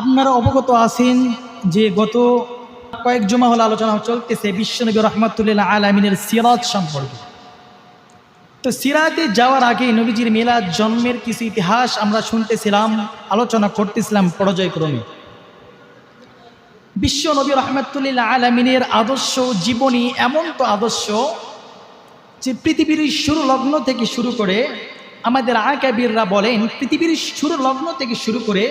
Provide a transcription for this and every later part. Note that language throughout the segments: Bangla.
আপনারা অবগত আছেন যে গত কয়েক জমা হল আলোচনা চলতেছে বিশ্বনবী রহমতুল্লাহ আলমিনের সিরাত সম্পর্কে। তো সিরাতে যাওয়ার আগে নবীজির মেলাদ জন্মের কিছু ইতিহাস আমরা শুনতেছিলাম, আলোচনা করতেছিলাম পর্যায়ক্রমে। বিশ্ব নবী রহমতুল্লাহ আলমিনের আদর্শ জীবনী এমন তো আদর্শ যে পৃথিবীর শুরু লগ্ন থেকে শুরু করে আমাদের আকাবিররা বলেন, পৃথিবীর শুরু লগ্ন থেকে শুরু করে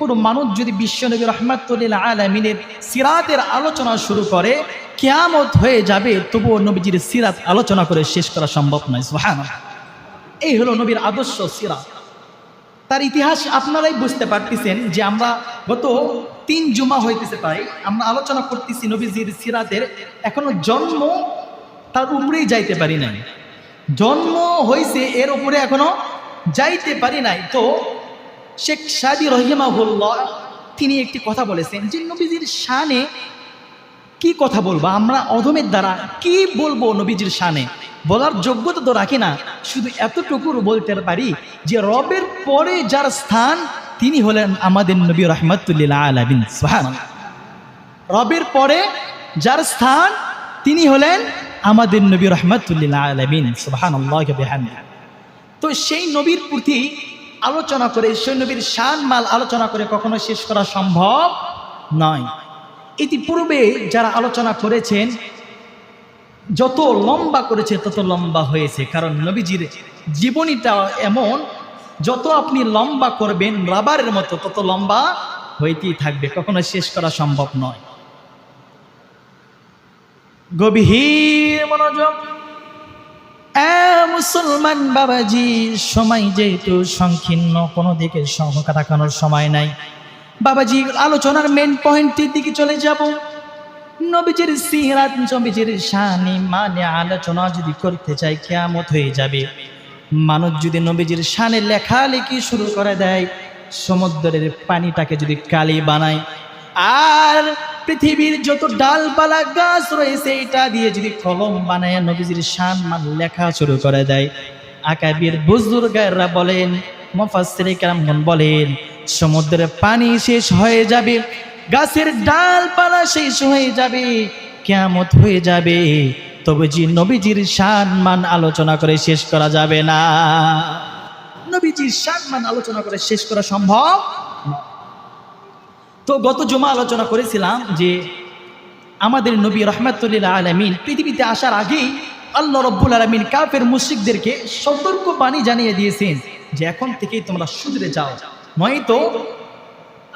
কোনো মানুষ যদি বিশ্বনবী রহমাতুল্লাহ আলমিনের সিরাতের আলোচনা শুরু করে, কেয়ামত হয়ে যাবে, তবুও নবীজির সিরাত আলোচনা করে শেষ করা সম্ভব নয়। সুহান এই হলো নবীর আদর্শ সিরাত। তার ইতিহাস আপনারাই বুঝতে পারতেছেন যে আমরা গত তিন জুমা হইতেছে পাই আমরা আলোচনা করতেছি নবীজির সিরাতের, এখনও জন্ম তার উপরেই যাইতে পারি নাই। জন্ম হয়েছে এর উপরে এখনও যাইতে পারি নাই। তো শেখ সাদি রহিমাহুল্লাহ, তিনি একটি কথা বলেছেন যে, নবীজির শানে কি কথা বলব? আমরা অধমের দ্বারা কি বলব নবীজির শানে? বলার যোগ্যতা তো রাখি না। শুধু এতটুকুর বলতে পারি যে, রবের পরে যার স্থান, তিনি হলেন আমাদের নবী রহমতুল্লাহ আলবিন রবের পরে যার স্থান, তিনি হলেন আমাদের নবী রহমতুল্লাহ আলমিন। সুবাহান তো সেই নবীর প্রতি আলোচনা করে, সৈন্যবীর শান মাল আলোচনা করে কখনো শেষ করা সম্ভব নয়। ইতিপূর্বে যারা আলোচনা করেছেন, যত লম্বা করেছে তত লম্বা হয়েছে। কারণ নবীজির জীবনীটা এমন, যত আপনি লম্বা করবেন রাবারের মতো, তত লম্বা হইতেই থাকবে, কখনো শেষ করা সম্ভব নয়। গভীর মনোযোগ মুসলমান বাবাজি, সময় যেহেতু সংকীর্ণ, কোনো দিকে সংখ্যা তাকানোর সময় নাই। বাবাজি, আলোচনার মেন পয়েন্টের দিকে চলে যাব। নবীজির সিরাত নবীজির শানি মানে আলোচনা যদি করতে চাই কেমত হয়ে যাবে। মানুষ যদি নবীজির শানে লেখালেখি শুরু করে দেয়, সমুদ্রের পানিটাকে যদি কালি বানায় আর পৃথিবীর যত ডালপালা গাছ রয়েছে, এটা দিয়ে যদি কলম বানায়, নবীজির শান মান লেখা শুরু করে দেয় আকাবির বুজুর্গাররা বলেন মুফাসসিরে কেরামগণ বলেন, সমুদ্রের পানি শেষ হয়ে যাবে, গাছের ডালপালা শেষ হয়ে যাবে কেমত হয়ে যাবে তবে জি নবীজির শান মান আলোচনা করে শেষ করা যাবে না নবীজির শান মান আলোচনা করে শেষ করা সম্ভব। তো গত জমা আলোচনা করেছিলাম যে আমাদের নবী রহমাতুল্লাহ আলমিন পৃথিবীতে আসার আগেই আল্লাহ রব্বুল আলমিন কাফের মুশিকদেরকে সতর্ক বাণী জানিয়ে দিয়েছেন যে এখন থেকেই তোমরা সুদরে যাও। নয়তো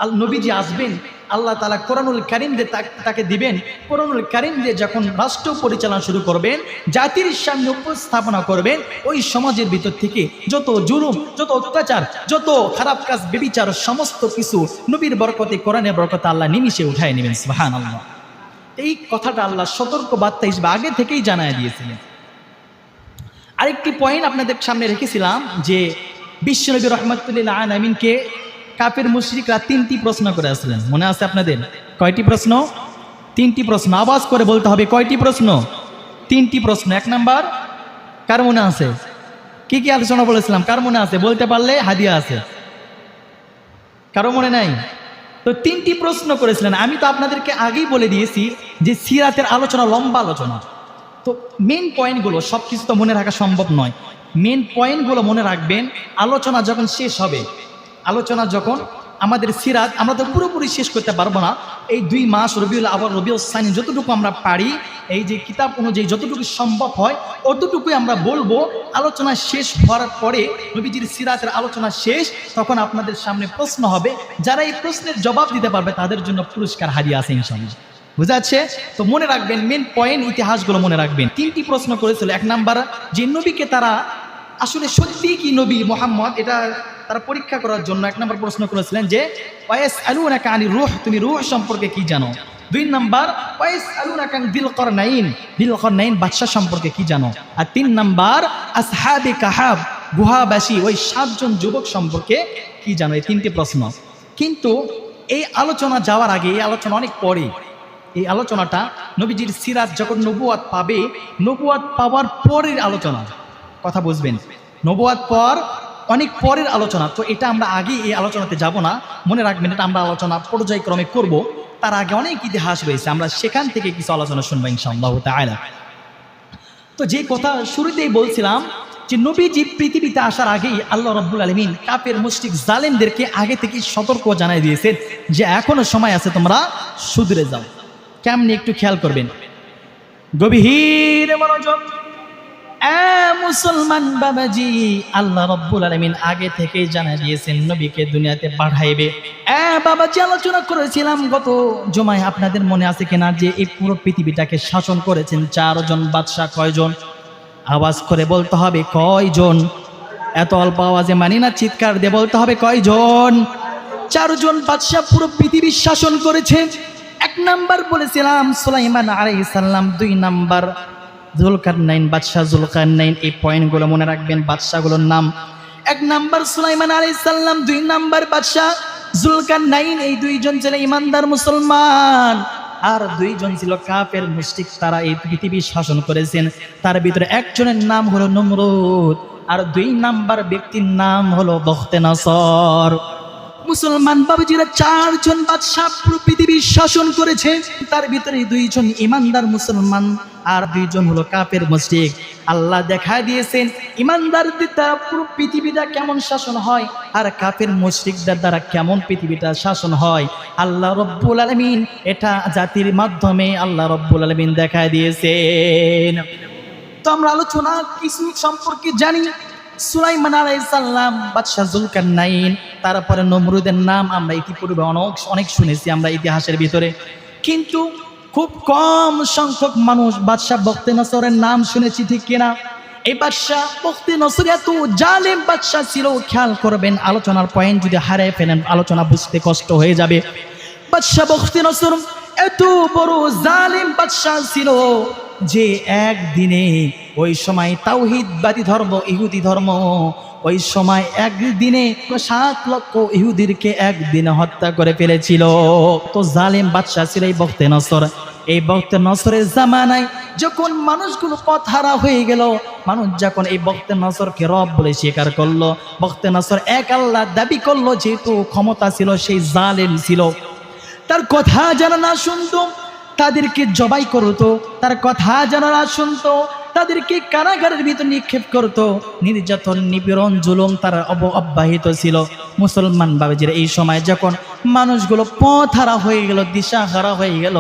আল নবীজি আসবেন, আল্লাহ তালা কোরআনুল কারিম দিয়ে তাকে দিবেন, কোরআনুল কারিম দিয়ে যখন রাষ্ট্র পরিচালনা শুরু করবেন, জাতির সামনে উপস্থাপনা করবেন, ওই সমাজের ভিতর থেকে যত জুলুম, যত অত্যাচার, যত খারাপ কাজ বেবিচার সমস্ত কিছু নবীর বরকতে, কোরআনের বরকতে আল্লাহ নিমিশে উঠায় নেবেন সুবাহান আল্লাহ এই কথাটা আল্লাহ সতর্ক বার্তা হিসেবে আগে থেকেই জানায় দিয়েছিলেন। আরেকটি পয়েন্ট আপনাদের সামনে রেখেছিলাম যে বিশ্বনবী রহমতুল্লাহ আমিনকে কাপের মুশরিকরা তিনটি প্রশ্ন করে আসলেন। মনে আছে আপনাদের? কয়টি প্রশ্ন? তিনটি প্রশ্ন। আওয়াজ করে বলতে হবে, কয়টি প্রশ্ন? তিনটি প্রশ্ন। এক নাম্বার, কার মনে আছে? কি কি আলোচনা বলেছিলাম? কার মনে আছে? বলতে পারলে হাদিয়া আছে। কারও মনে নাই? তো তিনটি প্রশ্ন করেছিলেন। আমি তো আপনাদেরকে আগেই বলে দিয়েছি যে সিরাতের আলোচনা লম্বা আলোচনা। তো মেন পয়েন্টগুলো সব কিছু তো মনে রাখা সম্ভব নয়। মেন পয়েন্টগুলো মনে রাখবেন, আলোচনা যখন শেষ হবে আলোচনা যখন আমাদের সিরাত, আমরা তো পুরোপুরি শেষ করতে পারব না। এই দুই মাস রবিউল আবার রবিউল সাইন যতটুকু আমরা পারি, এই যে কিতাব অনুযায়ী যতটুকু সম্ভব হয়, অতটুকুই আমরা বলব। আলোচনা শেষ হওয়ার পরে নবীজির সিরাতের আলোচনা শেষ, তখন আপনাদের সামনে প্রশ্ন হবে, যারা এই প্রশ্নের জবাব দিতে পারবে, তাদের জন্য পুরস্কার হারিয়ে আছে ইনশাল্লাহ বুঝাচ্ছে তো মনে রাখবেন মেন পয়েন্ট ইতিহাসগুলো মনে রাখবেন। তিনটি প্রশ্ন করেছিল। এক নাম্বার, যে নবীকে তারা, আসলে সত্যি কি নবী মোহাম্মদ? এটা তারা পরীক্ষা করার জন্য এক নম্বর প্রশ্ন করেছিলেন যে ওয়াইস আলু না কানি রুহ তুমি রুহ সম্পর্কে কি জানো? দুই নাম্বার ওয়াইস আলু না কান দিল কর নাইন দিল কর নাইন বাদশাহ সম্পর্কে কি জানো? আর তিন নাম্বার, আসহাবে কাহাব গুহাবাসী, ওই সাতজন যুবক সম্পর্কে কি জানো? এই তিনটি প্রশ্ন। কিন্তু এই আলোচনা যাওয়ার আগে, এই আলোচনা অনেক পরে, এই আলোচনাটা নবীজির সিরাজ যখন নবুয়াত পাবে নবুয়াত পাওয়ার পরের আলোচনা। কথা বুঝবেন নবুয়াত পর অনেক পরের আলোচনা, তো এটা আমরা আগে এই আলোচনাতে যাব না। মনে রাখবেন, এটা আমরা আলোচনা পর্যায়ক্রমে করব। তার আগে অনেক ইতিহাস রয়েছে, আমরা সেখান থেকে কিছু আলোচনা শুনব ইনশাআল্লাহ তাআলা। তো যে কথা শুরুতেই বলছিলাম, যে নবীজি পৃথিবীতে আসার আগেই আল্লাহ রব্বুল আলমিন কাপের মুশরিক, জালেমদেরকে আগে থেকে সতর্ক জানাই দিয়েছেন যে এখনও সময় আছে তোমরা সুদরে যাও। কেমনি একটু খেয়াল করবেন। গভীর মনোযোগ মুসলমান বাবাজি, আল্লাহ রব্বুল আলমিন আগে থেকেই জানা দিয়েছেন নবীকে দুনিয়াতে পাঠাইবে। বাবাজি, আলোচনা করেছিলাম গত জমায়, আপনাদের মনে আছে কিনা যে এই পুরো পৃথিবীটাকে শাসন করেছেন চারজন বাদশাহ কয়জন? আওয়াজ করে বলতে হবে কয়জন? এত অল্প আওয়াজে মানি না, চিৎকার দিয়ে বলতে হবে কয়জন? চারজন বাদশাহ পুরো পৃথিবী শাসন করেছে এক নাম্বার বলেছিলাম, সুলাইমান আলাইহিস সালাম, দুই নাম্বার জুলকার নাইন বাদশাহ জুলকার নাইন এই পয়েন্টগুলো মনে রাখবেন, বাদশাহগুলোর নাম। এক নাম্বার সুলাইমান আলাইহিস সালাম, দুই নাম্বার বাদশাহ জুলকার নাইন এই দুইজন ছিল ইমানদার মুসলমান। আর দুইজন ছিল কাফের মুশরিক, তারা এই পৃথিবী শাসন করেছেন। তার ভিতরে একজনের নাম হলো নমরুদ, আর দুই নাম্বার ব্যক্তির নাম হলো বখতে নসর। মুসলমান বাবুজিরা চারজন বাদশাহ পৃথিবী শাসন করেছে, তার ভিতরে দুইজন ইমানদার মুসলমান। আর দুইজন হলো কাপের মসজিদ আল্লাহ দেখা দিয়েছেন, ইমানদারদের দ্বারা পুরো পৃথিবীটা কেমন শাসন হয় আর কাফের মুশরিকদের দ্বারা কেমন পৃথিবীটা শাসন হয়। আল্লাহ রব্বুল আলমিন এটা জাতির মাধ্যমে আল্লাহ রব্বুল আলমিন দেখা দিয়েছেন। তো আমরা আলোচনা কিছু সম্পর্কে জানি। সুলাইমান আলাইসাল্লাম বাদশাহ জুলকার নাইন তারপরে নমরুদের নাম আমরা ইতিপূর্বে অনেক অনেক শুনেছি আমরা ইতিহাসের ভিতরে। কিন্তু খুব কম সংখ্যক মানুষ বাদশাহ বক্তি নসরের নাম শুনেছি, ঠিক কিনা? এই বাদশাহ বক্তি নসর এত জালেম বাদশাহ ছিল, খেয়াল করবেন, আলোচনার পয়েন্ট যদি হারিয়ে ফেলেন, আলোচনা বুঝতে কষ্ট হয়ে যাবে। বাদশাহ বক্তি নসর এত বড় জালিম বাদশাহ ছিল যে একদিনে ওই সময় তাওহিদবাদী ধর্ম, ইহুদি ধর্ম, ওই সময় একদিনে সাত লক্ষ ইহুদিরকে একদিনে হত্যা করে ফেলেছিল। তো জালেম বাদশাহ ছিল এই বক্তে নসর। এই বক্তে নসরের জামানায় যখন মানুষগুলো পথ হারা হয়ে গেল, মানুষ যখন এই বক্তে নসরকে রব বলে স্বীকার করল বক্তে নসর এক আল্লাহ দাবি করল, যেহেতু ক্ষমতা ছিল, সেই জালেম ছিল। তার কথা যেন না শুনতো তাদেরকে জবাই করতো, তার কথা না শুনতো, তাদেরকে কারাগারের ভিতর নিক্ষেপ করতো। নির্যাতন, নিপীড়ন, জুলুম তার অব অব্যাহিত ছিল। মুসলমান বাবাজির এই সময় যখন মানুষগুলো পথ হারা হয়ে গেল দিশা হারা হয়ে গেল,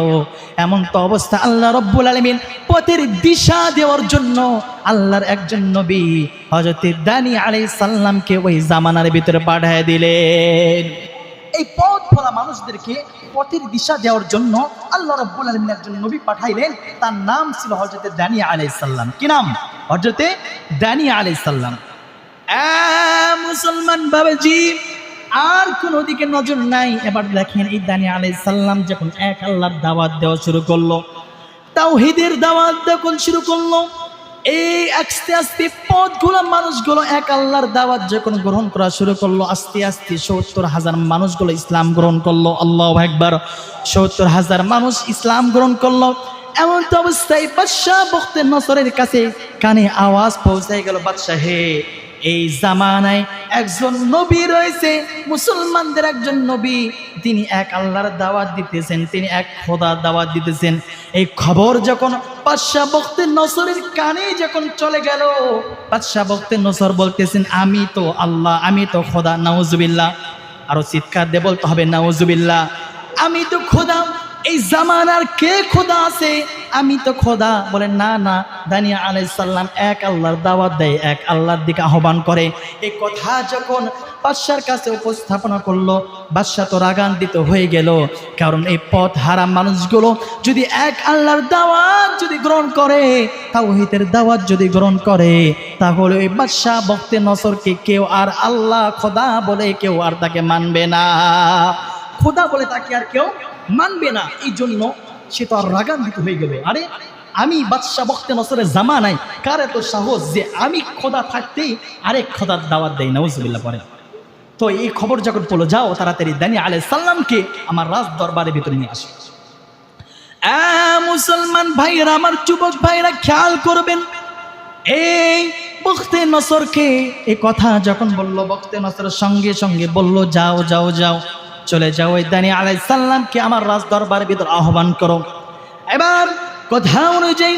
এমন তো অবস্থা আল্লাহ রব্বুল আলমিন পথের দিশা দেওয়ার জন্য আল্লাহর একজন নবী হজরত দানি আলাই সাল্লামকে ওই জামানার ভিতরে পাঠায় দিলেন। এই পথ ভরা মানুষদেরকে পথের দিশা দেওয়ার জন্য আল্লাহ রব্বুল আলমিন একজন নবী পাঠাইলেন। তার নাম ছিল হজরতে দানিয়া আলাইসাল্লাম কি নাম? হজরতে দানিয়া আলাইসাল্লাম মুসলমান বাবাজি, আর কোন দিকে নজর নাই। এবার দেখেন এই দানিয়া আলাইসাল্লাম যখন এক আল্লাহর দাওয়াত দেওয়া শুরু করল তাও তাওহিদের দাওয়াত যখন শুরু করল এই আস্তে আস্তে পথগুলো মানুষগুলো এক আল্লাহর দাওয়াত যখন গ্রহণ করা শুরু করল, আস্তে আস্তে সত্তর হাজার মানুষগুলো ইসলাম গ্রহণ করল, আল্লাহ একবার সত্তর হাজার মানুষ ইসলাম গ্রহণ করল। এমন তো অবস্থায় বাদশাহ বক্তের নসরের কাছে কানে আওয়াজ পৌঁছাই গেল, বাদশাহ, হে এই জামানায় একজন নবী রয়েছে, মুসলমানদের একজন নবী। তিনি এক আল্লাহর দাওয়াত দিতেছেন, তিনি এক খোদার দাওয়াত দিতেছেন। এই খবর যখন বাদশাহ বক্তে নসরের কানে যখন চলে গেল, বাদশাহ বক্তে নসর বলতেছেন, আমি তো আল্লাহ, আমি তো খোদা, নাউজুবিল্লাহ। আরও চিৎকার দিয়ে বলতে হবে, নাউজুবিল্লাহ। আমি তো খোদা, এই জামানার কে খোদা আছে? আমি তো খোদা বলে, না না, দানিয়া আলাইসাল্লাম এক আল্লাহর দাওয়াত দেয়, এক আল্লাহর দিকে আহ্বান করে। এই কথা যখন বাদশার কাছে উপস্থাপনা করল বাদশাহ তো রাগান্বিত হয়ে গেল, কারণ এই পথ হারা মানুষগুলো যদি এক আল্লাহর দাওয়াত যদি গ্রহণ করে, তাওহিদের দাওয়াত যদি গ্রহণ করে, তাহলে ওই বাদশাহ বক্তে নসরকে কেউ আর আল্লাহ খোদা বলে কেউ আর তাকে মানবে না। খোদা বলে তাকে আর কেউ মানবে না। এই জন্য সে তো আর রাগান্বিত হয়ে গেল। আরে, আমি বাদশাহ বক্তে নসরের জামা নাই কার এত সাহস যে আমি খোদা থাকতেই আরেক খোদার দাওয়াত দেয় নজবিল্লা পরে তো এই খবর যখন পড়ল, যাও তাড়াতাড়ি দানি আলাই সাল্লামকে আমার রাজ দরবারের ভিতরে নিয়ে আসে। মুসলমান ভাইয়েরা, আমার যুবক ভাইয়েরা, খেয়াল করবেন, এই বখতে নসরকে এ কথা যখন বলল, বখতে নসরের সঙ্গে সঙ্গে বলল, যাও যাও যাও। চলে যাও। ওই দানি আলাই সাল্লামকে আমার রাজ দরবারের ভিতর আহ্বান করো। এবার কথা অনুযায়ী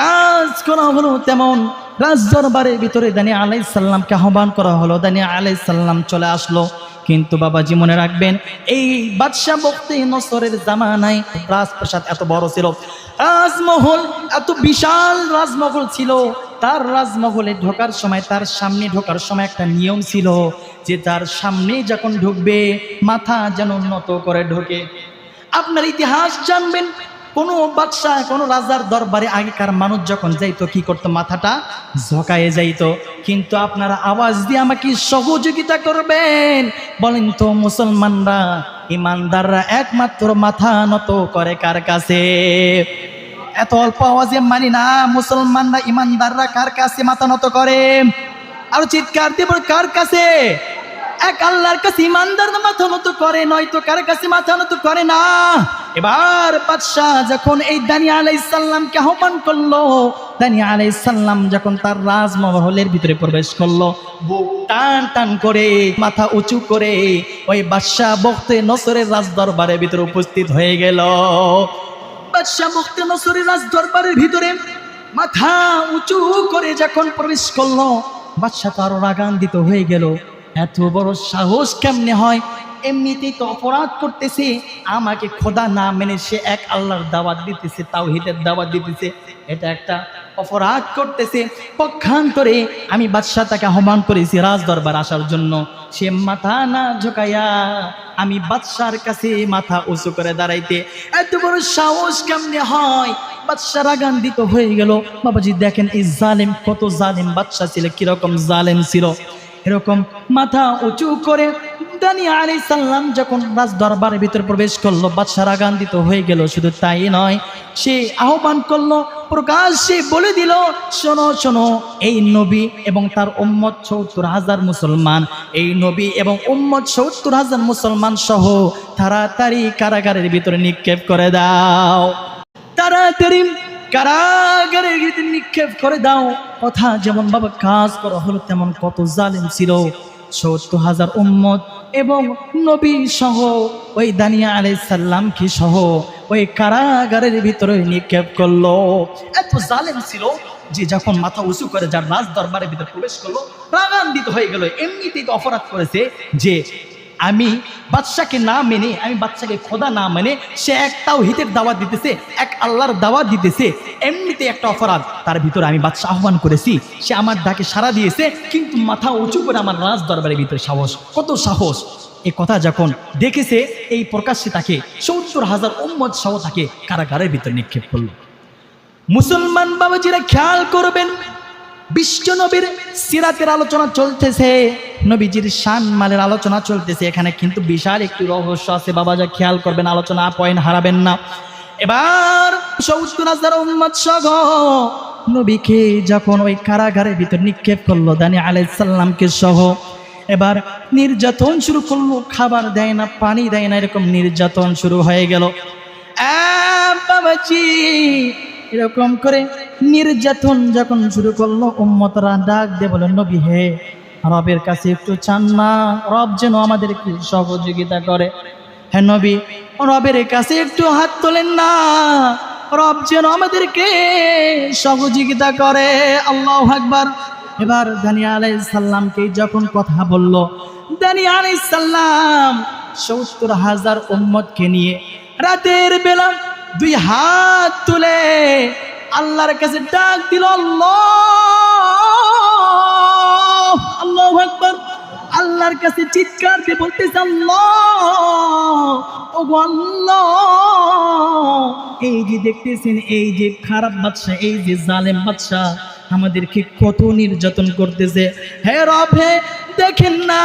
কাজ করা হলো তেমন। রাজ দরবারের ভিতরে দানি আলাই সাল্লামকে আহ্বান করা হলো। দানি আলাই সাল্লাম চলে আসলো। কিন্তু বাবাজি মনে রাখবেন, এই বাদশাহ বক্তি নসরের জামানায় রাজপ্রাসাদ এত বড় ছিল। রাজমহল এত বিশাল রাজমহল ছিল। তার রাজমহলে ঢোকার সময়, তার সামনে ঢোকার সময় একটা নিয়ম ছিল যে তার সামনে যখন ঢুকবে, মাথা যেন নত করে ঢোকে। আপনার ইতিহাস জানবেন কোনো বাদশাহ, কোনো রাজার দরবারে আগেকার মানুষ যখন যাইতো, কি করতো? মাথাটা ঝকায়ে যাইতো। কিন্তু আপনারা আওয়াজ দিয়ে আমাকে সহযোগিতা করবেন। বলেন তো মুসলমানরা, ইমানদাররা একমাত্র মাথা নত করে কার কাছে? এত অল্প আওয়াজে মানি না, মুসলমানরা, ইমানদাররা কার কাছে মাথা নত করে? আর চিৎকার দিয়ে কার কাছে? এক আল্লাহর কাছে ইমানদার মাথা নত করে, নয়তো কার কাছে মাথা নত করে না। এবার বাদশাহ যখন এই দানি আলাইসাল্লামকে আহ্বান করল দানি আলাইসাল্লাম যখন তার রাজমহলের ভিতরে প্রবেশ করল, বুক টান টান করে, মাথা উঁচু করে ওই বাদশাহ বক্তে নসরের রাজ দরবারের ভিতরে উপস্থিত হয়ে গেল। বাদশাহ বক্তে নসরের রাজ দরবারের ভিতরে মাথা উঁচু করে যখন প্রবেশ করল, বাদশাহ তো আরও রাগান্বিত হয়ে গেল। এত বড় সাহস কেমনে হয়? এমনিতেই তো অপরাধ করতেছে। আমাকে খোদা না মেনে সে এক আল্লাহর দাওয়াত দিতেছে, তাওহিদের দাওয়াত দিতেছে। এটা একটা অপরাধ করতেছে। পক্ষান্তরে আমি বাদশাহ তাকে আহ্বান করেছি রাজ দরবার আসার জন্য। সে মাথা না ঝোঁকাইয়া আমি বাদশার কাছে মাথা উঁচু করে দাঁড়াইতে। এত বড় সাহস কেমনে হয়? বাদশা রাগান্বিত হয়ে গেল। বাবাজি, দেখেন এই জালেম কত জালেম বাদশা ছিল, কীরকম জালেম ছিল। এরকম মাথা উঁচু করে দানি আলী সাল্লাম যখন রাজ দরবারের ভিতরে প্রবেশ করল বাদশা রাগান্বিত হয়ে গেল, শুধু তাই নয়, সে আহ্বান করল, প্রকাশ্যে বলে দিল, শোনো শোনো, এই নবী এবং তার উম্মত সত্তর হাজার মুসলমান, এই নবী এবং উম্মত সত্তর হাজার মুসলমান সহ তাড়াতাড়ি কারাগারের ভিতরে নিক্ষেপ করে দাও। তাড়াতাড়ি কারাগারের ভিতরে নিক্ষেপ করে দাও। কথা যেমন বাবা কাজ করা হলো, তেমন কত জালিম ছিল। সত্তর হাজার উম্মত এবং নবী সহ ওই দানিয়া আলাই সাল্লামকে সহ ওই কারাগারের ভিতরে নিক্ষেপ করল। এত জালেম ছিল যে যখন মাথা উঁচু করে যার রাজ দরবারের ভিতরে প্রবেশ করল, রাগান্বিত হয়ে গেল। এমনিতেই তো অপরাধ করেছে যে আমি বাদশাকে না মেনে, আমি বাচ্চাকে খোদা না মেনে, সে একটাও হিতের দাওয়াত দিতেছে, এক আল্লাহর দাওয়াত দিতেছে, এমনিতে একটা অপরাধ। তার ভিতরে আমি বাদশা আহ্বান করেছি, সে আমার ডাকে সাড়া দিয়েছে, কিন্তু মাথা উঁচু করে আমার রাজ দরবারের ভিতরে সাহস, কত সাহস। এ কথা যখন দেখেছে, এই প্রকাশ্যে তাকে সত্তর হাজার উম্মদ সহ তাকে কারাগারের ভিতরে নিক্ষেপ করল। মুসলমান বাবাজিরা খেয়াল করবেন বিশ্ব নবীর সিরাতের আলোচনা চলতেছে, নবীজির শান মালের আলোচনা চলতেছে। এখানে কিন্তু বিশাল একটি রহস্য আছে। বাবা যা খেয়াল করবেন, আলোচনা পয়েন্ট হারাবেন না। এবার নবীকে যখন ওই কারাগারের ভিতর নিক্ষেপ করল, দানি আলাইসাল্লামকে সহ, এবার নির্যাতন শুরু করল। খাবার দেয় না, পানি দেয় না, এরকম নির্যাতন শুরু হয়ে গেল। এরকম করে নির্যাতন যখন শুরু করল, উম্মতরা ডাক দিয়ে বলেন নবী হে, রবের কাছে একটু চান না। রব যেন আমাদের আমাদেরকে সহযোগিতা করে। হ্যাঁ নবী, রবের কাছে একটু হাত তোলেন না। রব যেন আমাদেরকে সহযোগিতা করে। আল্লাহ আকবার। এবার দানিয়া আলাই সাল্লামকে যখন কথা বলল দানিয়া আলাই সাল্লাম সত্তর হাজার উম্মতকে নিয়ে রাতের বেলা দুই হাত তুলে আল্লাহর কাছে ডাক দিল, আল্লাহ আল্লাহ আকবার। আল্লাহর কাছে চিৎকার দিয়ে বলতেছে, আল্লাহ এই যে দেখতেছেন, এই যে খারাপ বাদশাহ, এই যে জালেম বাদশা আমাদেরকে কত নির্যাতন করতেছে। হে রব হে দেখেন না,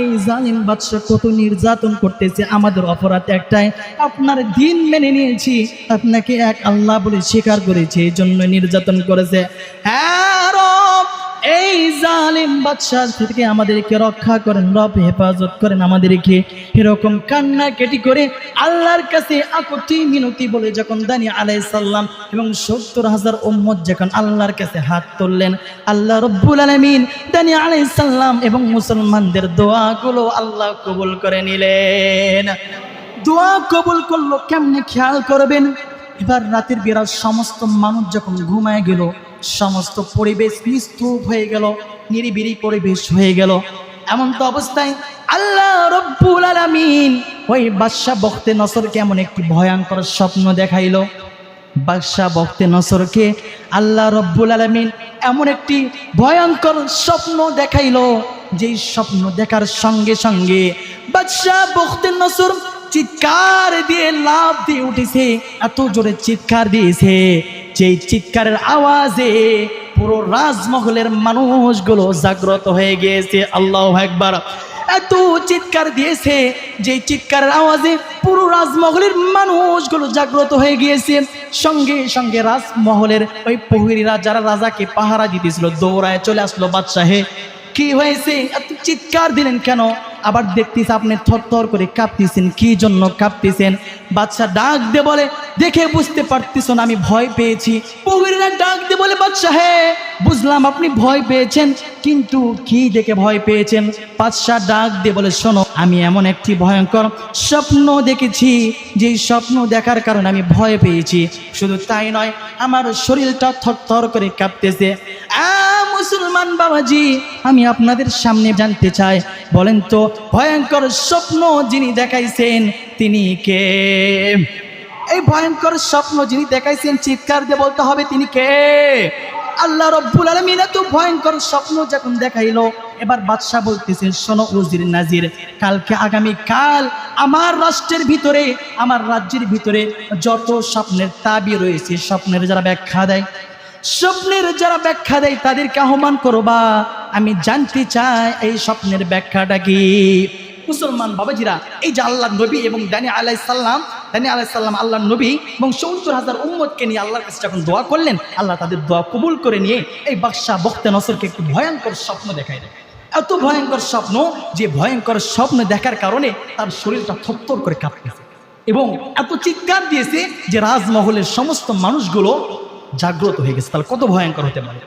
এই জালিম বাদশা কত নির্যাতন করতেছে। আমাদের অপরাধ একটাই, আপনার দিন মেনে নিয়েছি, আপনাকে এক আল্লাহ বলে স্বীকার করেছে, এই জন্য নির্যাতন করেছে। হ্যাঁ জালিম বাদশাহ থেকে আমাদেরকে রক্ষা করেন, রব হেফাজত করেন, আমাদেরকে এরকম কান্না কেটি করে আল্লাহর কাছে আকতি মিনতি বলে যখন দানি আলাইসাল্লাম এবং সত্তর হাজার উম্মত যখন আল্লাহর কাছে হাত তুললেন, আল্লাহ রব্বুল আলমিন দানি আলাইসাল্লাম এবং মুসলমানদের দোয়াগুলো আল্লাহ কবুল করে নিলেন। দোয়া কবুল করল, কেমনে খেয়াল করবেন? এবার রাতের বিরাট সমস্ত মানুষ যখন ঘুমায় গেল সমস্ত পরিবেশ নিস্তুপ হয়ে গেল নিরিবিরি পরিবেশ হয়ে গেল। এমন তো অবস্থায় আল্লাহ রব্বুল আলামিন ওই বাদশাহ বখতে নসরকে এমন একটি ভয়ঙ্কর স্বপ্ন দেখাইলো। বাদশাহ বখতে নসরকে আল্লাহ রব্বুল আলমিন এমন একটি ভয়ঙ্কর স্বপ্ন দেখাইলো, যেই স্বপ্ন দেখার সঙ্গে সঙ্গে বাদশাহ বখতে নসর চিৎকার দিয়ে লাভ দিয়ে উঠেছে, এত জোরে চিৎকার দিয়েছে। যেই চিৎকারের আওয়াজে পুরো রাজমহলের মানুষগুলো জাগ্রত হয়ে গিয়েছে, আল্লাহ একবার এত চিৎকার দিয়েছে যে চিৎকারের আওয়াজে পুরো রাজমহলের মানুষগুলো জাগ্রত হয়ে গিয়েছে। সঙ্গে সঙ্গে রাজমহলের ওই প্রহরীরা, যারা রাজাকে পাহারা দিতেছিল, দৌড়ায় চলে আসলো বাদশাহে। কি হয়েছে? এত চিৎকার দিলেন কেন? আবার দেখতেছি আপনি থরথর করে কাঁপতেছেন, কি জন্য কাঁপতেছেন? বাচ্চা ডাক দে বলে, দেখে বুঝতে পারতেছেন আমি ভয় পেয়েছি। প্রহরীরা ডাক দে বলে বাচ্চা হে, বুঝলাম আপনি ভয় পেয়েছেন, কিন্তু কি দেখে ভয় পেয়েছেন? বাদশাহ ডাক দিয়ে বলে, শোনো, আমি এমন একটি ভয়ঙ্কর স্বপ্ন দেখেছি যে স্বপ্ন দেখার কারণে আমি ভয় পেয়েছি। শুধু তাই নয়, আমার শরীরটা থরথর করে কাঁপতেছে। আ মুসলমান বাবাজি, আমি আপনাদের সামনে জানতে চাই। বলেন তো, ভয়ঙ্কর স্বপ্ন যিনি দেখাইছেন, তিনি কে? এই ভয়ঙ্কর স্বপ্ন যিনি দেখাইছেন, চিৎকার দিয়ে বলতে হবে, তিনি কে? আল্লাহ রব্বুল আলমিন এত ভয়ঙ্কর স্বপ্ন যখন দেখাইলো, এবার বাদশাহ বলতেছেন শোনো উজির নাজির, কালকে আগামী কাল আমার রাষ্ট্রের ভিতরে, আমার রাজ্যের ভিতরে যত স্বপ্নের তাবি রয়েছে, স্বপ্নের যারা ব্যাখ্যা দেয় স্বপ্নের যারা ব্যাখ্যা দেয় তাদেরকে আহ্বান করবা, আমি জানতে চাই এই স্বপ্নের ব্যাখ্যাটা কি? মুসলমান বাবাজিরা, এই যে আল্লাহ নবী এবং দানি আলাই সাল্লাম দানি আলাই সাল্লাম আল্লাহ নবী এবং সত্তর হাজার উম্মতকে নিয়ে আল্লাহর কাছে যখন দোয়া করলেন, আল্লাহ তাদের দোয়া কবুল করে নিয়ে এই বাদশাহ বক্তে নসরকে একটি ভয়ঙ্কর স্বপ্ন দেখায় এত ভয়ঙ্কর স্বপ্ন যে ভয়ঙ্কর স্বপ্ন দেখার কারণে তার শরীরটা থরথর করে কাঁপতেছে এবং এত চিৎকার দিয়েছে যে রাজমহলের সমস্ত মানুষগুলো জাগ্রত হয়ে গেছে। তাহলে কত ভয়ঙ্কর হতে পারে?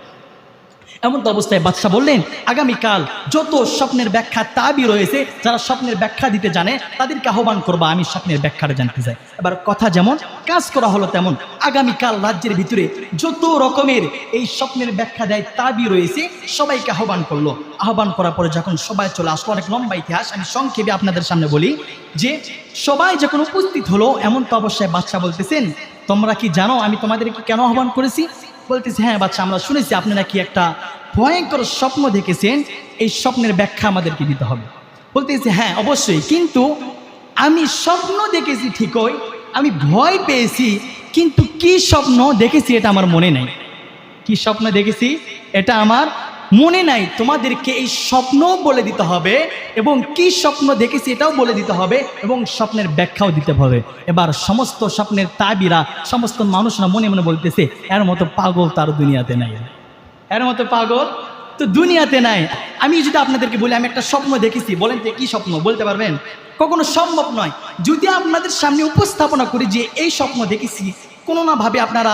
এমন তো অবস্থায় বাদশাহ বললেন, আগামীকাল যত স্বপ্নের ব্যাখ্যা তাবি রয়েছে, যারা স্বপ্নের ব্যাখ্যা দিতে জানে, তাদেরকে আহ্বান করবা, আমি স্বপ্নের ব্যাখ্যাটা জানতে চাই। এবার কথা যেমন, কাজ করা হলো তেমন। আগামীকাল রাজ্যের ভিতরে যত রকমের এই স্বপ্নের ব্যাখ্যা দেয়, তাবি রয়েছে, সবাইকে আহ্বান করল। আহ্বান করার পরে যখন সবাই চলে আসলো, অনেক লম্বা ইতিহাস, আমি সংক্ষেপে আপনাদের সামনে বলি যে, সবাই যখন উপস্থিত হলো, এমন তো অবশ্যই বাচ্চা বলতেছেন, তোমরা কি জানো আমি তোমাদেরকে কেন আহ্বান করেছি? বলতেছি হ্যাঁ বাচ্চা, আমরা শুনেছি আপনি নাকি একটা ভয়ঙ্কর স্বপ্ন দেখেছেন। এই স্বপ্নের ব্যাখ্যা আমাদেরকে দিতে হবে। বলতেছে হ্যাঁ অবশ্যই। কিন্তু আমি স্বপ্ন দেখেছি ঠিকই, আমি ভয় পেয়েছি, কিন্তু কি স্বপ্ন দেখেছি এটা আমার মনে নেই। কি স্বপ্ন দেখেছি? এটা আমার মনে নাই তোমাদেরকে এই স্বপ্ন বলে দিতে হবে এবং কি স্বপ্ন দেখেছি এটাও বলে দিতে হবে এবং স্বপ্নের ব্যাখ্যাও দিতে হবে। এবার সমস্ত স্বপ্নের তাবিরা, সমস্ত মানুষরা মনে মনে বলতেছে, এর মতো পাগল তার দুনিয়াতে নাই। এর মতো পাগল তো দুনিয়াতে নাই। আমি যদি আপনাদেরকে বলি, আমি একটা স্বপ্ন দেখেছি, বলেন তো কি স্বপ্ন, বলতে পারবেন? কখনো সম্ভব নয়। যদি আপনাদের সামনে উপস্থাপনা করি যে এই স্বপ্ন দেখেছি কোনো না ভাবে আপনারা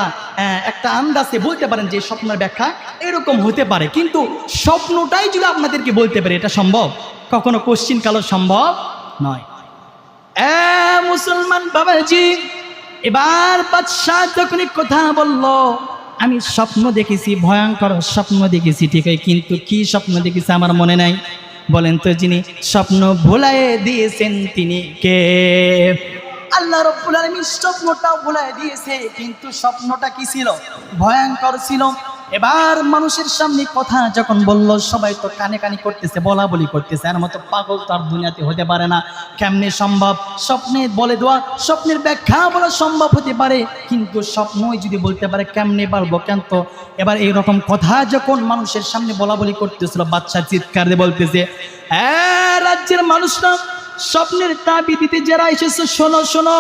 একটা আন্দাজে বলতে পারেন যে স্বপ্নের ব্যাখ্যা এরকম হতে পারে। কিন্তু স্বপ্নটাই যদি আপনাদেরকে বলতে পারে, এটা সম্ভব? কখনো কোশ্চিন কালো সম্ভব নয়। মুসলমান বাবাজি, এবার বাদশাহ যখনই কথা বলল, আমি স্বপ্ন দেখেছি, ভয়ঙ্কর স্বপ্ন দেখেছি ঠিকই কিন্তু কি স্বপ্ন দেখেছি আমার মনে নাই। বলেন তো যিনি স্বপ্ন ভোলায় দিয়েছেন তিনি কে? আল্লাহ রব্বুল আলামিন স্বপ্নটাও ভোলায় দিয়েছে, কিন্তু স্বপ্নটা কি ছিল? ভয়ঙ্কর ছিল। এবার মানুষের সামনে কথা যখন বলল, সবাই তো কানে কানি করতেছে, বলা বলি করতেছে। আর মতো পাগল তার দুনিয়াতে হতে পারে না। কেমনে সম্ভব? স্বপ্নে বলে দেওয়া, স্বপ্নের ব্যাখ্যা বলা সম্ভব হতে পারে, কিন্তু স্বপ্নই যদি বলতে পারে, কেমনে পারব কেন তো? এবার এই রকম কথা যখন মানুষের সামনে বলা বলি করতেছিল বাচ্চা চিৎকার বলতেছে হ্যাঁ রাজ্যের মানুষরা স্বপ্নের তাবি দিতে যারা এসেছে, শোনো শোনো।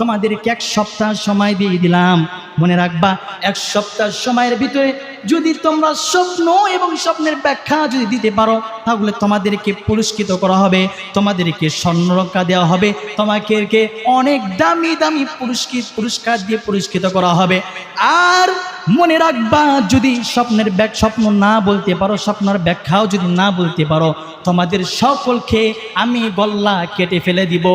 তোমাদেরকে এক সপ্তাহ সময় দিয়ে দিলাম। মনে রাখবা, এক সপ্তাহ সময়ের ভিতরে যদি তোমরা স্বপ্ন এবং স্বপ্নের ব্যাখ্যা যদি দিতে পারো, তাহলে তোমাদেরকে পুরস্কৃত করা হবে, তোমাদেরকে স্বর্ণরক্ষা দেওয়া হবে তোমাকে অনেক দামি দামি পুরস্কৃত, পুরস্কার দিয়ে পুরস্কৃত করা হবে। আর মনে রাখবা, যদি স্বপ্নের ব্যাক স্বপ্ন না বলতে পারো, স্বপ্নের ব্যাখ্যাও যদি না বলতে পারো, তোমাদের সকলকে আমি গল্লা কেটে ফেলে দিব।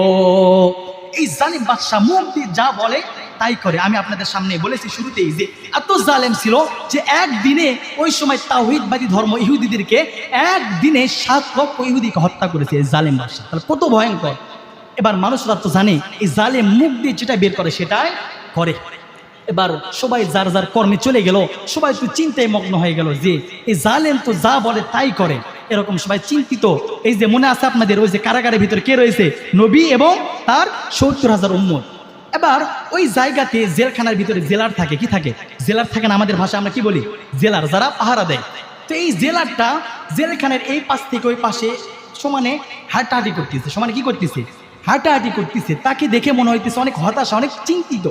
এই জালিম বাদশাহ মুখ দিয়ে যা বলে, তাই করে। আমি আপনাদের সামনে বলেছি শুরুতেই যে, এত জালেম ছিল যে একদিনে ওই সময় তাওহিদবাদী ধর্ম ইহুদিদেরকে একদিনে সাত লক্ষ ইহুদিকে হত্যা করেছে এই জালেম বাদশাহ। তাহলে কত ভয়ঙ্কর। এবার মানুষরা তো জানে, এই জালেম মুখ দিয়ে যেটা বের করে সেটাই করে। এবার সবাই যার যার কর্মে চলে গেল, সবাই তো চিন্তায় মগ্ন হয়ে গেল যে, এই জালেম তো যা বলে তাই করে। এরকম সবাই চিন্তিত। এই যে মনে আছে আপনাদের, ওই যে কারাগারের ভিতরে কে রয়েছে? নবী এবং তার সত্তর হাজার উম্মত। এবার ওই জায়গাতে জেলখানার ভিতরে জেলার থাকে, কি থাকে? জেলার থাকে না আমাদের ভাষা আমরা কি বলি? জেলার, যারা পাহারা দেয়। তো এই জেলারটা জেলখানের এই পাশ থেকে ওই পাশে সমানে হাঁটাহাঁটি করতেছে। সমানে কি করতেছে? হাঁটাহাঁটি করতেছে। তাকে দেখে মনে হইতেছে অনেক হতাশা, অনেক চিন্তিত।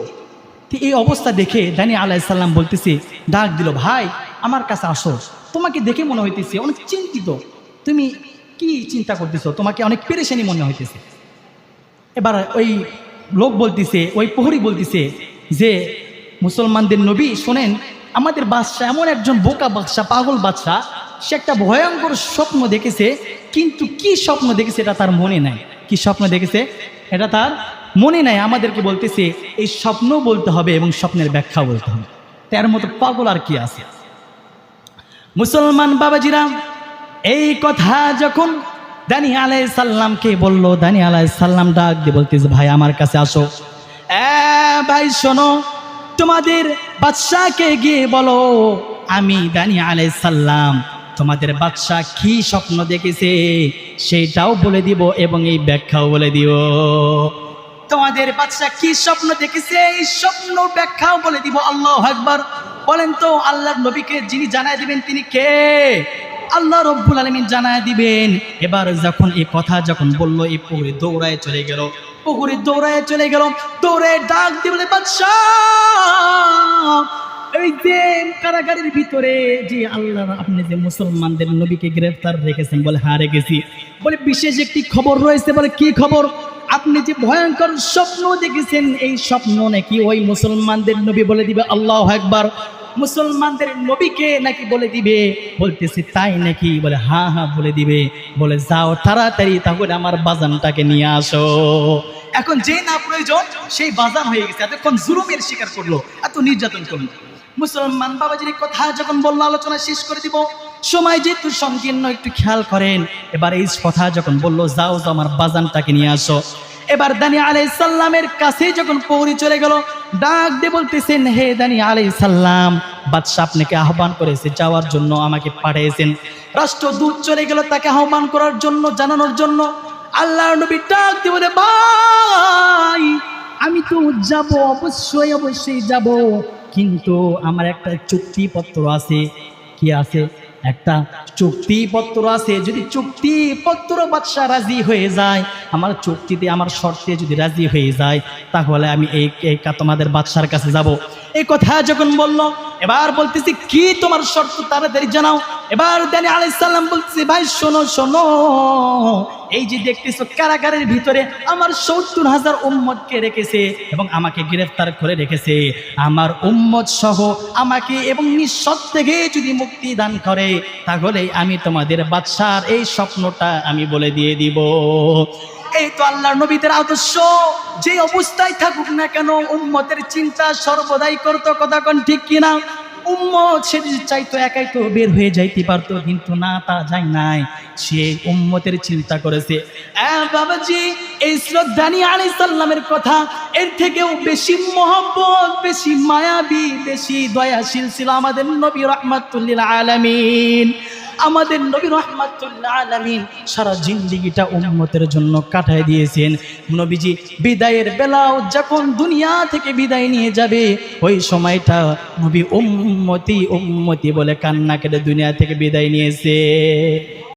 তো এই অবস্থা দেখে দানি আলাইসাল্লাম বলতেছে, ডাক দিল, ভাই, আমার কাছে আসো। তোমাকে দেখে মনে হইতেছে, অনেক চিন্তিত। তুমি কি চিন্তা করতেছো? তোমাকে অনেক পেরেশানি মনে হইতেছে। এবার ওই লোক বলতেছে, ওই প্রহরী বলতেছে যে, মুসলমানদের নবী, শোনেন, আমাদের বাদশাহ এমন একজন বোকা বাদশাহ, পাগল বাদশাহ। সে একটা ভয়ঙ্কর স্বপ্ন দেখেছে, কিন্তু কি স্বপ্ন দেখেছে এটা তার মনে নাই। কি স্বপ্ন দেখেছে? এটা তার মনে নাই আমাদেরকে বলতেছে, এই স্বপ্ন বলতে হবে এবং স্বপ্নের ব্যাখ্যা বলতে হবে। তার মতো পাগল আর কি আছে? মুসলমান বাবাজিরা, এই কথা যখন দানি আলাই সাল্লামকে বলল, দানি আলাই সাল্লাম ডাক দিয়ে বলতেছে, ভাই, আমার কাছে আসো। ভাই, শোনো, তোমাদের বাদশাকে গিয়ে বলো, আমি দানি আলাই সাল্লাম তোমাদের বাদশাহ কি স্বপ্ন দেখেছে সেইটাও বলে দিব এবং এই ব্যাখ্যাও বলে দিও। তোমাদের বাচ্চা কি স্বপ্ন দেখেছে? এই স্বপ্ন ব্যাখ্যাও বলে দিব, আল্লাহ একবার বলেন তো আল্লাহ নবীকে যিনি জানায় দিবেন, তিনি কে? আল্লাহ রব্বুল আলমিন জানায় দিবেন। এবার যখন এই কথা যখন বলল, এই পুকুরে দৌড়ায় চলে গেল। পুকুরে দৌড়ায় চলে গেল। দৌড়ে ডাক দিবলে বলে বাদশাহ এই যে কারাগারের ভিতরে যে আল্লাহ, আপনি যে মুসলমানদের নবীকে গ্রেফতার রেখেছেন বলে হ্যাঁ রেখেছি বলে বিশেষ একটি খবর রয়েছে, বলে কি খবর? আপনি যে ভয়ঙ্কর স্বপ্ন দেখেছেন, এই স্বপ্ন নাকি ওই মুসলমানদের নবী বলে দিবে? আল্লাহ একবার মুসলমানদের নবীকে নাকি বলে দিবে? বলতেছি, তাই নাকি? বলে, হা হা, বলে দিবে। বলে, যাও তাড়াতাড়ি, তাহলে আমার বাজানটাকে নিয়ে আসো। এখন যে না প্রয়োজন, সেই বাজান হয়ে গেছে। এতক্ষণ জুলুমের শিকার করল, এত নির্যাতন করল। মুসলমান বাবাজির কথা যখন বলল, আলোচনা শেষ করে দিব। সময় যেহেতু সংকীর্ণ, একটু খেয়াল করেন। এবার এই কথা যখন বলল, যাও যাও, আমার বাজানটাকে নিয়ে আসো। এবার দানি আলাই সাল্লামের কাছে যখন পৌরি চলে গেল, ডাক দিয়ে বলতেছেন, হে দানি আলাই সাল্লাম বাদশাহ আপনাকে আহ্বান করেছে, যাওয়ার জন্য আমাকে পাঠিয়েছেন। রাষ্ট্রদূত চলে গেল তাকে আহ্বান করার জন্য, জানানোর জন্য। আল্লাহ নবী ডাক দিয়ে বলে, ভাই, আমি তো যাব, অবশ্যই অবশ্যই যাব। কিন্তু আমার একটা চুক্তিপত্র আছে। কি আছে? একটা চুক্তিপত্র আছে। যদি চুক্তিপত্র বাদশাহ রাজি হয়ে যায়, আমার চুক্তিতে, আমার শর্তে যদি রাজি হয়ে যায়, তাহলে আমি এই তোমাদের বাদশার কাছে যাব। এই কথা যখন বলল, এবার বলতেছি, কি তোমার শর্ত? তাড়াতাড়ি জানাও। এবার দানি আলাইসাল্লাম বলতেছি, ভাই, শোনো শোনো। এই যে দেখতেছো, কারাগারের ভিতরে আমার সত্তর হাজার উম্মতকে রেখেছে এবং আমাকে গ্রেফতার করে রেখেছে। আমার উম্মত সহ আমাকে এবং নিঃসৎ থেকে যদি মুক্তি দান করে তাহলে আমি তোমাদের বাদশার এই স্বপ্নটা আমি বলে দিয়ে দিব। এই তো আল্লাহর নবীদের আদর্শ। যে অবস্থায় থাকুক না কেন, উম্মতের চিন্তা সর্বদাই করতো, কথা কোন ঠিক কিনা? উম্মত সে চাইতো একাই তো বের হয়ে যাইতে পারতো, কিন্তু না, তা নাই। সে উম্মতের চিন্তা করেছে। এই কথা, এর থেকেও মায়াবী দয়াশীল ছিল আমাদের নবী রহমাতুল্লিল আলামিন। আমাদের নবী রহমাতুল্লাহ আলামিন সারা জিন্দিগিটা উম্মতের জন্য কাটায় দিয়েছেন। নবীজি, বিদায়ের বেলাও যখন দুনিয়া থেকে বিদায় নিয়ে যাবে, ওই সময়টা নবী উম্মতি উম্মতি বলে কান্না কেটে দুনিয়া থেকে বিদায় নিয়েছে।